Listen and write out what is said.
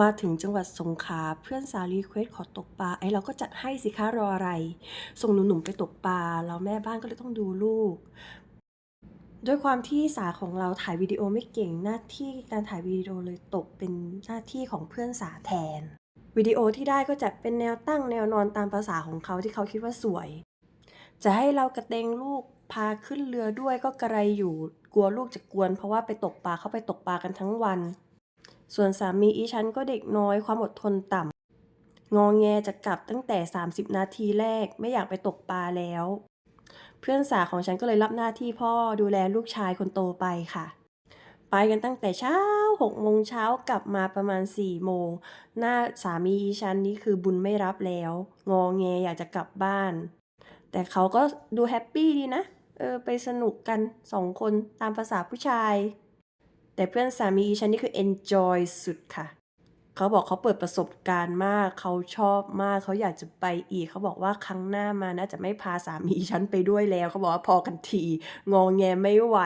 มาถึงจังหวัดสงขลาเพื่อนสาวรีเควสขอตกปลาไอ้เราก็จัดให้สิคะรออะไร ส่งหนุ่มๆไปตกปลาแล้วแม่บ้านก็เลยต้องดูลูก ด้วยความที่สาของเราถ่ายวิดีโอไม่เก่งหน้าที่การถ่ายวิดีโอเลยตกเป็นหน้าที่ของเพื่อนสาแทนวิดีโอที่ได้ก็จะเป็นแนวตั้งแนวนอนตามภาษาของเขาที่เขาคิดว่าสวย จะให้เรากระเตงลูกพาขึ้นเรือด้วยก็กระไรอยู่กลัวลูกจะกวน เพราะว่าไปตกปลาเขาไปตกปลากันทั้งวัน ส่วนสามีอีฉันก็เด็กน้อยความอดทนต่ำงองแงจะกลับตั้งแต่ 30 นาทีแรกไม่อยากไปตกปลาแล้ว เพื่อนสาวของฉันก็เลยรับหน้าที่พ่อดูแลลูกชายคนโตไปค่ะ ไปกันตั้งแต่เช้า6โมงเช้ากลับมาประมาณ4โมงหน้าสามีอีฉันนี่คือบุญไม่รับแล้ว งอแงอยากจะกลับบ้าน แต่เขาก็ดูแฮปปี้ดีนะเออไปสนุกกันสองคนตามภาษาผู้ชาย แต่เพื่อนสามีอีฉันนี่คือ enjoy สุดค่ะ เขาบอกเขาเปิดประสบการณ์มาก เขาชอบมาก เขาอยากจะไปอีก เขาบอกว่าครั้งหน้ามาน่าจะไม่พาสามีฉันไปด้วยแล้ว เขาบอกว่าพอกันที งองแงไม่ไหว